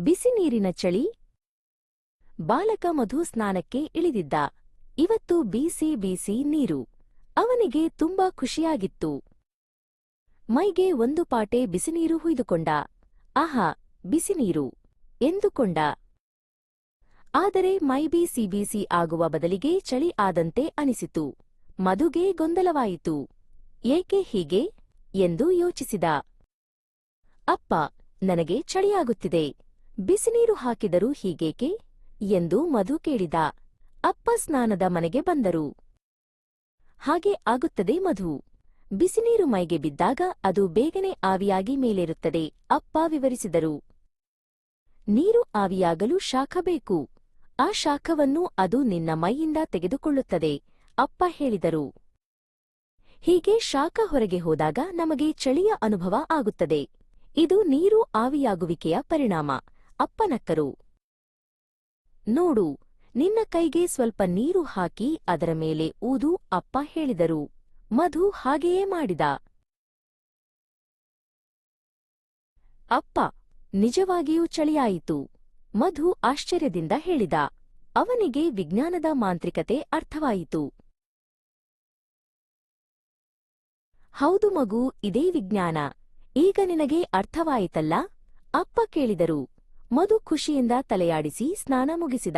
ಬಿಸಿ ನೀರಿನ ಚಳಿ. ಬಾಲಕ ಮಧು ಸ್ನಾನಕ್ಕೆ ಇಳಿದಿದ್ದ. ಇವತ್ತು ಬೀಸಿ ಬೀಸಿ ನೀರು. ಅವನಿಗೆ ತುಂಬಾ ಖುಷಿಯಾಗಿತ್ತು. ಮೈಗೆ ಒಂದು ಪಾಟೆ ಬಿಸಿನೀರು ಹುಯ್ದುಕೊಂಡ. ಆಹಾ ಬಿಸಿನೀರು ಎಂದುಕೊಂಡ. ಆದರೆ ಮೈ ಬಿಸಿ ಬಿಸಿ ಆಗುವ ಬದಲಿಗೆ ಚಳಿ ಆದಂತೆ ಅನಿಸಿತು. ಮಧುಗೆ ಗೊಂದಲವಾಯಿತು. ಏಕೆ ಹೀಗೆ? ಎಂದು ಯೋಚಿಸಿದ. ಅಪ್ಪ, ನನಗೆ ಚಳಿಯಾಗುತ್ತಿದೆ. ಬಿಸಿನೀರು ಹಾಕಿದರೂ ಹೀಗೇಕೆ? ಎಂದು ಮಧು ಕೇಳಿದ. ಅಪ್ಪ ಸ್ನಾನದ ಮನೆಗೆ ಬಂದರು. ಹಾಗೆ ಆಗುತ್ತದೆ ಮಧು. ಬಿಸಿನೀರು ಮೈಗೆ ಬಿದ್ದಾಗ ಅದು ಬೇಗನೆ ಆವಿಯಾಗಿ ಮೇಲೇರುತ್ತದೆ, ಅಪ್ಪ ವಿವರಿಸಿದರು. ನೀರು ಆವಿಯಾಗಲು ಶಾಖ ಬೇಕು. ಆ ಶಾಖವನ್ನು ಅದು ನಿನ್ನ ಮೈಯಿಂದ ತೆಗೆದುಕೊಳ್ಳುತ್ತದೆ, ಅಪ್ಪ ಹೇಳಿದರು. ಹೀಗೆ ಶಾಖ ಹೊರಗೆ ಹೋದಾಗ ನಮಗೆ ಚಳಿಯ ಅನುಭವ ಆಗುತ್ತದೆ. ಇದು ನೀರು ಆವಿಯಾಗುವಿಕೆಯ ಪರಿಣಾಮ. ಅಪ್ಪ ನಕ್ಕರು ನೋಡು, ನಿನ್ನ ಕೈಗೆ ಸ್ವಲ್ಪ ನೀರು ಹಾಕಿ ಅದರ ಮೇಲೆ ಊದು, ಅಪ್ಪ ಹೇಳಿದರು. ಮಧು ಹಾಗೆಯೇ ಮಾಡಿದ. ಅಪ್ಪ, ನಿಜವಾಗಿಯೂ ಚಳಿಯಾಯಿತು. ಮಧು ಆಶ್ಚರ್ಯದಿಂದ ಹೇಳಿದ. ಅವನಿಗೆ ವಿಜ್ಞಾನದ ಮಾಂತ್ರಿಕತೆ ಅರ್ಥವಾಯಿತು. ಹೌದು ಮಗು, ಇದೇ ವಿಜ್ಞಾನ. ಈಗ ನಿನಗೆ ಅರ್ಥವಾಯಿತಲ್ಲ? ಅಪ್ಪ ಕೇಳಿದರು. ಮಧು ಖುಷಿಯಿಂದ ತಲೆಯಾಡಿಸಿ ಸ್ನಾನ ಮುಗಿಸಿದ.